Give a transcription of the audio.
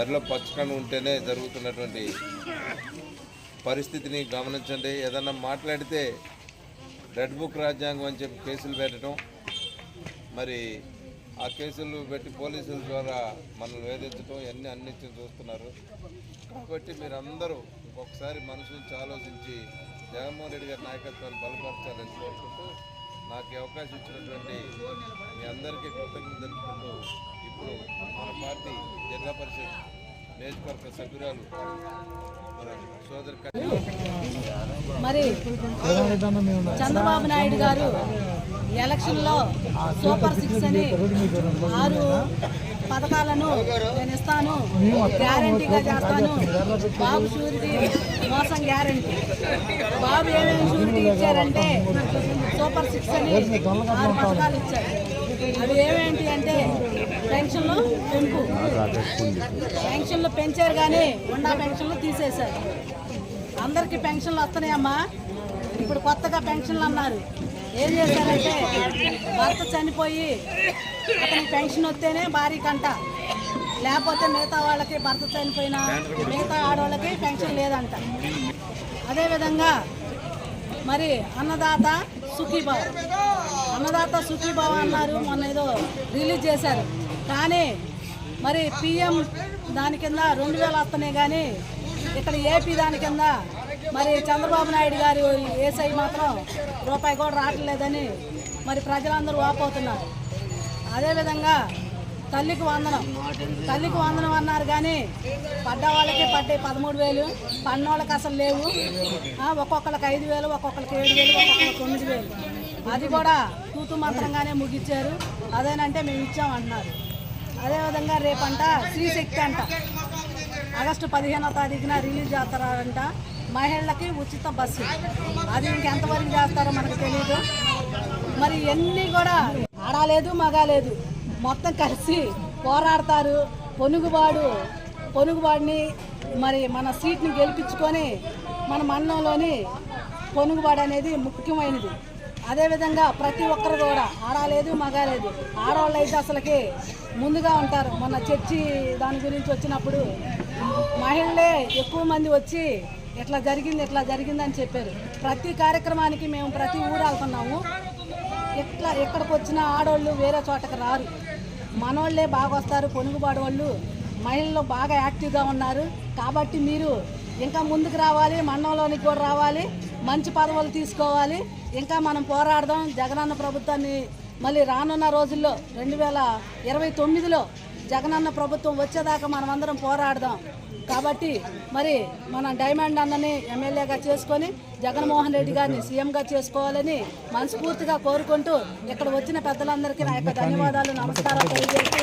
మరిలో పచ్చకన్ను ఉంటేనే జరుగుతున్నటువంటి పరిస్థితిని గమనించండి. ఏదన్నా మాట్లాడితే రెడ్ బుక్ రాజ్యాంగం అని చెప్పి కేసులు పెట్టడం. మరి ఆ కేసులు పెట్టి పోలీసుల ద్వారా మనల్ని వేధించడం ఇవన్నీ అన్నిత్యం చూస్తున్నారు. కాబట్టి మీరందరూ ఒకసారి మనసు నుంచి ఆలోచించి జగన్మోహన్ రెడ్డి గారి నాయకత్వాన్ని బలపరచాలని కోరుకుంటూ నాకు అవకాశం ఇచ్చినటువంటి మీ అందరికీ కృతజ్ఞతలు తెలుపుకుంటూ పార్టీ జిల్లా పరిషత్ నియోజకవర్గ సభ్యురాలు సోదరి మరి చంద్రబాబు నాయుడు గారు ఎలక్షన్లో సూపర్ సిక్స్ అని ఆరు పథకాలను నేను ఇస్తాను గ్యారంటీగా చేస్తాను. బాబు షూరిటీ మోసం గ్యారంటీ. బాబు ఏమేమి షూరిటీ ఇచ్చారంటే సూపర్ సిక్స్ అని ఆరు పథకాలు ఇచ్చారు. అవి ఏమేంటి అంటే పెన్షన్లు పెంపు. పెన్షన్లు పెంచారు కానీ ఉండా పెన్షన్లు తీసేశారు. అందరికీ పెన్షన్లు వస్తున్నాయమ్మా. ఇప్పుడు కొత్తగా పెన్షన్లు అన్నారు. ఏం చేశారంటే భర్త చనిపోయి అతనికి పెన్షన్ వస్తేనే భారీ కంట. లేకపోతే మిగతా వాళ్ళకి భర్త చనిపోయిన మిగతా ఆడవాళ్ళకి పెన్షన్ లేదంట. అదేవిధంగా మరి అన్నదాత సుఖీభావ. అన్నదాత సుఖీభావ అన్నారు మొన్న ఏదో రిలీజ్ చేశారు. కానీ మరి పిఎం దాని కింద రెండు వేలు వస్తున్నాయి కానీ ఇక్కడ ఏపీ దాని కింద మరి చంద్రబాబు నాయుడు గారు ఏసై మాత్రం రూపాయి కూడా రావట్లేదని మరి ప్రజలందరూ వాపోతున్నారు. అదేవిధంగా తల్లికి వందనం తల్లికి వందనం అన్నారు కానీ పడ్డ వాళ్ళకి పదమూడు వేలు పన్నోళ్ళకి అసలు లేవు. ఒక్కొక్కరికి ఐదు వేలు ఒక్కొక్కరికి ఏడు వేలు ఒక్కొక్కరికి తొమ్మిది వేలు. అది కూడా తూతు మంత్రంగానే ముగిచ్చారు. అదేనంటే మేము ఇచ్చామంటున్నారు అదేవిధంగా రేపంట శ్రీశక్తి అంట. ఆగస్టు పదిహేనో తారీఖున రిలీజ్ చేస్తారంట మహిళలకి ఉచిత బస్సు. అది ఇంకెంతవరకు చేస్తారో మనకు తెలియదు మరి ఇవన్నీ కూడా ఆడలేదు మగాలేదు మొత్తం కలిసి పోరాడతారు. పొనుగుబాడు పొనుగుబాడిని మరి మన సీట్ని గెలిపించుకొని మన మండలంలోని పొనుగుబాడు అనేది ముఖ్యమైనది. అదేవిధంగా ప్రతి ఒక్కరు కూడా ఆడలేదు మగాలేదు ఆడవాళ్ళు అయితే అసలుకి ముందుగా ఉంటారు. మొన్న చర్చి దాని గురించి వచ్చినప్పుడు మహిళలే ఎక్కువ మంది వచ్చి ఇట్లా జరిగింది ఇట్లా జరిగిందని చెప్పారు. ప్రతి కార్యక్రమానికి మేము ప్రతి ఊరు వెళ్తున్నాము. ఎట్లా ఎక్కడికి వచ్చిన ఆడవాళ్ళు వేరే చోటకి రారు. మనోళ్ళే బాగా వస్తారు పొనుగుబాడు వాళ్ళు. మహిళలు బాగా యాక్టివ్గా ఉన్నారు. కాబట్టి మీరు ఇంకా ముందుకు రావాలి మండలంలోనికి కూడా రావాలి మంచి పదవులు తీసుకోవాలి. ఇంకా మనం పోరాడదాం. జగనన్న ప్రభుత్వాన్ని మళ్ళీ రానున్న రోజుల్లో రెండు వేల ఇరవై తొమ్మిదిలో జగనన్న ప్రభుత్వం వచ్చేదాకా మనం అందరం పోరాడదాం. కాబట్టి మరి మన డైమండ్ అన్నని ఎమ్మెల్యేగా చేసుకొని జగన్మోహన్ రెడ్డి గారిని సీఎంగా చేసుకోవాలని మనస్ఫూర్తిగా కోరుకుంటూ ఇక్కడ వచ్చిన పెద్దలందరికీ నా యొక్క ధన్యవాదాలు నమస్కారాలు తెలియజేస్తూ